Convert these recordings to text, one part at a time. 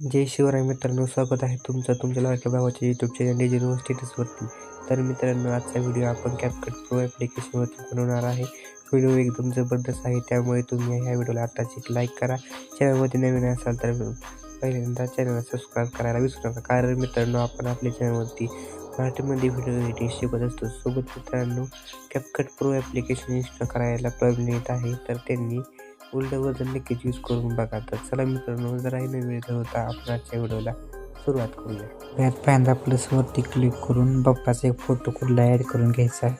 जय शिवराय मित्रांनो स्वागत आहे तुमचं तुमच्या लाडक्या भावाच्या यूट्यूब चॅनल डिजिटल स्टेटसवरती तर मित्रांनो आजचा व्हिडिओ आपण कॅपकट प्रो ॲप्लिकेशनवरती बनवणार आहे. व्हिडिओ एकदम जबरदस्त आहे त्यामुळे तुम्ही ह्या व्हिडिओला आत्ताच एक लाईक करा. चॅनलमध्ये नवीन असाल तर पहिल्यांदा चॅनलला सबस्क्राईब करायला विसरू नका. कारण मित्रांनो आपण आपल्या चॅनलवरती मराठीमध्ये व्हिडिओ एडिटिंग शिकत असतो. सोबत मित्रांनो कॅपकट प्रो ॲप्लिकेशन इन्स्टॉल करायला प्रॉब्लेम येत आहे. तर त्यांनी उलट वजन नक्कीच यूज करून बघा तर चला मित्रांनो जराही न वेळ होता आपण आजच्या व्हिडिओला सुरुवात करूया. त्यात पहिल्यांदा प्लसवरती क्लिक करून बाप्पाचा एक फोटो कुठला ॲड करून घ्यायचा आहे.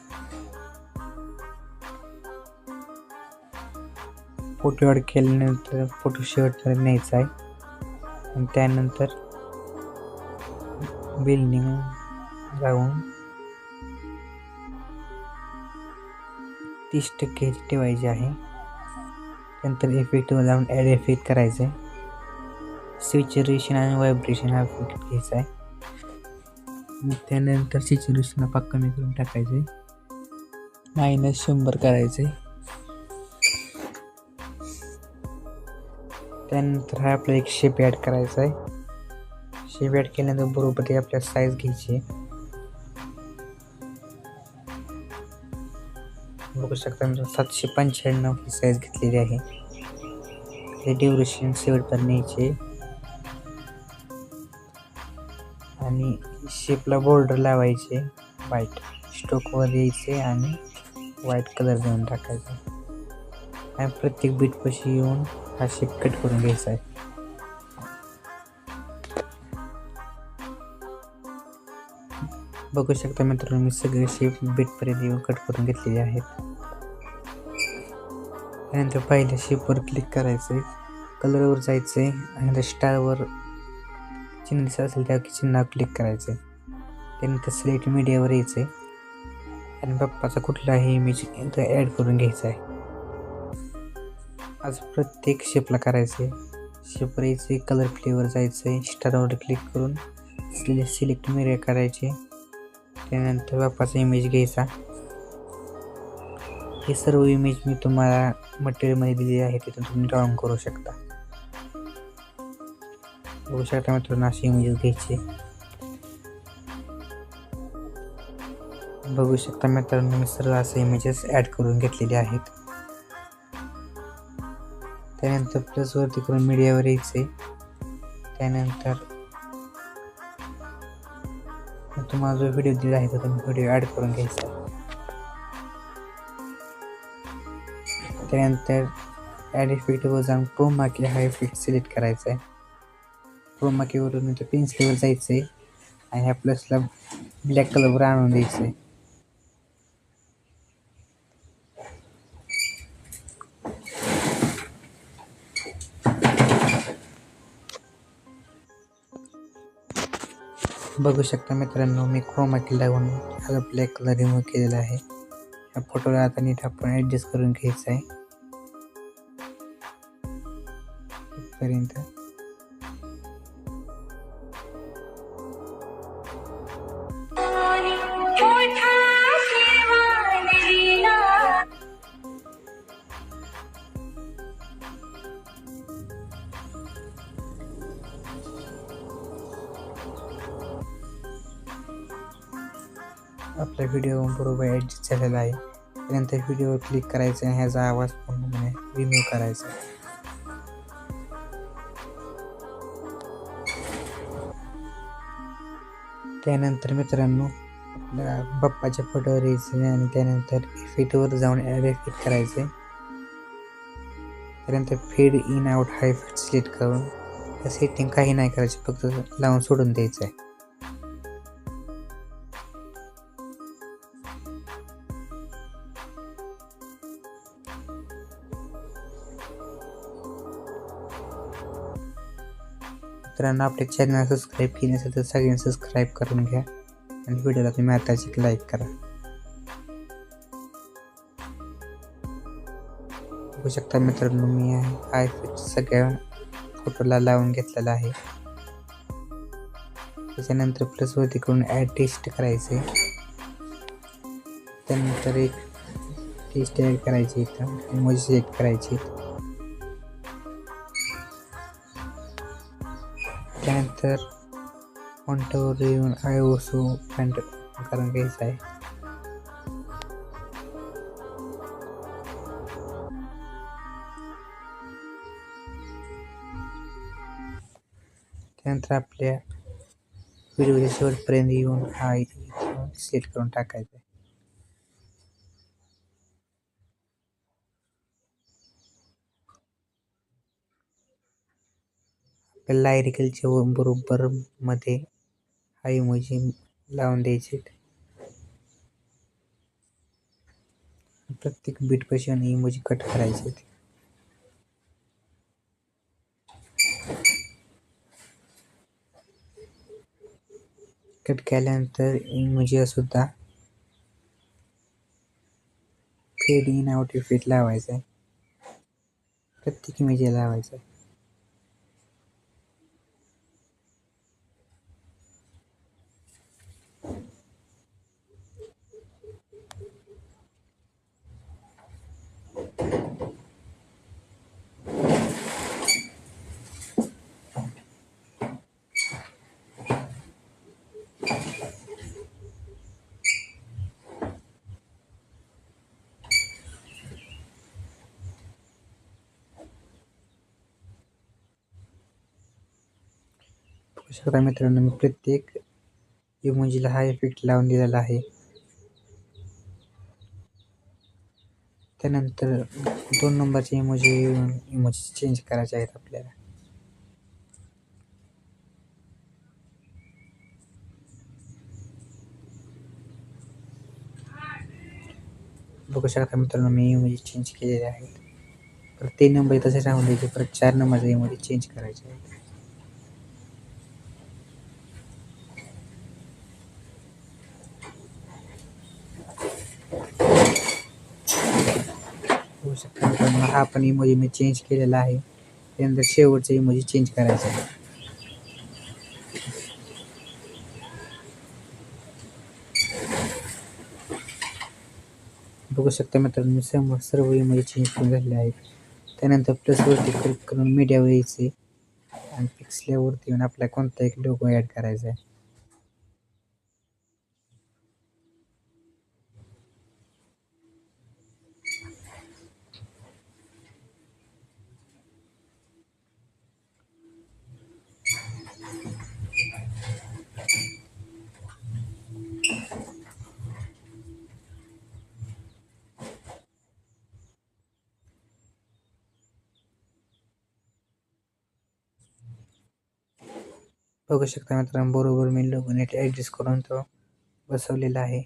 फोटो ॲड केल्यानंतर फोटो शेवटपर्यंत न्यायचा आहे. आणि त्यानंतर बिल्डिंग जाऊन तीस टक्के ठेवायचे आहे. नंतर इफेक्टवर जाऊन ॲड इफेक्ट करायचं आहे सिच्युरेशन आणि व्हायब्रेशन हा इफेक्ट घ्यायचा आहे. त्यानंतर सिच्युरेशनला पाक कमी करून टाकायचे मायनस शंभर करायचे त्यानंतर हा आपला एक शेप ॲड करायचा आहे शेप ॲड केल्यानंतर बरोबर ते आपल्या साईज घ्यायची आहे. बघू शकता मी सातशे पंच्याण्णव ही साईज घेतलेली आहे. ते ड्युरेशन शेवटपर्यंत न्यायचे आणि शेपला बॉर्डर लावायचे. व्हाईट स्टोकवर यायचे आणि व्हाईट कलर देऊन टाकायचा. आणि प्रत्येक बीटपाशी येऊन हा शेप कट करून घ्यायचा आहे. बघू शकता मित्रांनो मी सगळे शेप बीटपर्यंत येऊन कट करून घेतलेले आहेत. त्यानंतर पहिल्या शेपवर क्लिक करायचं आहे कलरवर जायचं आहे आणि नंतर स्टारवर चिन्ह दिसत असेल त्या चिन्हावर क्लिक करायचं आहे त्यानंतर सिलेक्ट मीडियावर यायचं आहे आणि बाप्पाचा कुठलाही इमेज ॲड करून घ्यायचा आहे आज प्रत्येक शेपला करायचं आहे शेपवर यायचं आहे कलर प्लेवर जायचं आहे स्टारवर क्लिक करून सिले सिलेक्ट मीडिया करायचे. त्यानंतर बाप्पाचा इमेज घ्यायचा. हे सर्व इमेज मी तुम्हाला मटेरियलमध्ये दिलेली आहे तिथून तुम्ही ड्रॉइंग करू शकता. बघू शकता मित्रांनो असे इमेजेस घ्यायचे. बघू शकता मित्रांनो मी सर्व असे इमेजेस ॲड करून घेतलेले आहेत. त्यानंतर प्लसवरती करून मीडियावर यायचे त्यानंतर तुम्हाला जो व्हिडिओ दिला आहे तो तुम्ही व्हिडिओ ॲड करून घ्यायचा. त्यानंतर ॲड इफेक्टवर जाऊन प्रोमाकी हा इफेक्ट सिलेक्ट करायचा आहे प्रोमाकीवरून नंतर पेन्सिलवर जायचं आहे आणि ह्या प्लसला ब्लॅक कलरवर आणून द्यायचं आहे बघू शकता मित्रांनो मी क्रोमाकी लावून हा ब्लॅक कलर रिमूव्ह केलेला आहे. या फोटोला आता नीट आपण ॲडजस्ट करून घ्यायचं आहे. पर्यंत आपला व्हिडिओ बरोबर ॲडजस्ट झालेला आहे. त्यानंतर व्हिडिओवर क्लिक करायचं आणि ह्याचा आवाज पूर्णपणे रिमूव्ह करायचा. त्यानंतर मित्रांनो बाप्पाच्या फोटोवर यायचं आणि त्यानंतर इफेक्टवर जाऊन ॲड इफेक्ट करायचे त्यानंतर fade in out high effect select करून सेटिंग काही नाही करायची फक्त लावून सोडून द्यायचं आहे मित्रांनो आपल्या चॅनल सबस्क्राईब केले नसेल तर सगळ्यांनी सबस्क्राईब करून घ्या. आणि व्हिडिओला तुम्ही आताच एक लाईक करा. बघू शकता मित्रांनो मी हा सगळ्या फोटोला लावून घेतलेला आहे. त्याच्यानंतर प्लसवरती करून ॲड टेस्ट करायचे त्यानंतर एक टेस्ट ॲड करायची इथं. इमोजी सिलेक्ट करायची त्यानंतर फॉन्टवर येऊन आय ओसो पॅन्ट करून घ्यायचा आहे. त्यानंतर आपल्या व्हिडिओच्या शेवटपर्यंत येऊन हा सिलेक्ट करून टाकायचा आहे आपल्याला लायरिकलच्या बरोबर मध्ये हा इमोजी लावून द्यायचे. प्रत्येक बीट आणि इमोजी कट करायचे कट केल्यानंतर इमोजी सुद्धा फेड इन आउट इफेक्ट लावायचा आहे प्रत्येक इमेज लावायचा आहे बघू शकता मित्रांनो मी प्रत्येक इमोजीला हा इफेक्ट लावून दिलेला आहे. त्यानंतर दोन नंबरचे इमोजी इमोजी चेंज करायचे आहेत आपल्याला. बघू शकता मित्रांनो मी इमोजी चेंज केलेले आहेत परत तीन नंबर तसे राहून द्यायचे परत चार नंबरचे इमोजी चेंज करायचे आहेत बघू शकता मित्रांनो हा पण इमोजी मी चेंज केलेला आहे. त्यानंतर शेवटचा इमोजी चेंज करायचा आहे. बघू शकता मित्रांनो मी समोर सर्व इमोजी चेंज करून झालेले आहेत. त्यानंतर प्लसवरती क्लिक करून मीडियावर यायचे आणि पिक्सल्यावरती येऊन आपला कोणता एक लोगो ॲड करायचा आहे. बघू शकता मित्रांनो, बरोबर मी लोगो नेट ॲडजस्ट करून तो बसवलेला आहे.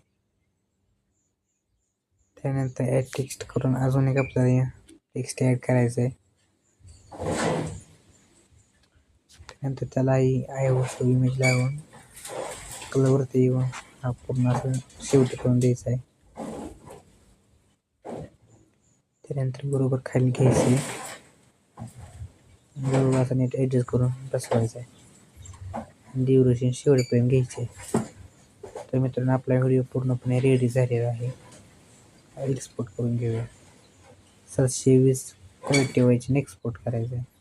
त्यानंतर ॲड टेक्स्ट करून अजून एक आपल्याला टेक्स्ट ॲड करायचं आहे. त्यानंतर त्यालाही इमेज कलरवरती येऊन हा पूर्ण असं करून द्यायचा आहे. त्यानंतर बरोबर खाली घ्यायचे बरोबर असं नीट ॲडजस्ट करून बसवायचं आहे. डिव्हरेशन शेवटपर्यंत घ्यायचे. तर मित्रांनो आपला व्हिडिओ पूर्णपणे रेडी झालेला आहे. एक्सपोर्ट करून घेऊया. सातशे वीस क्वालिटी व्हायची एक्सपोर्ट करायचं आहे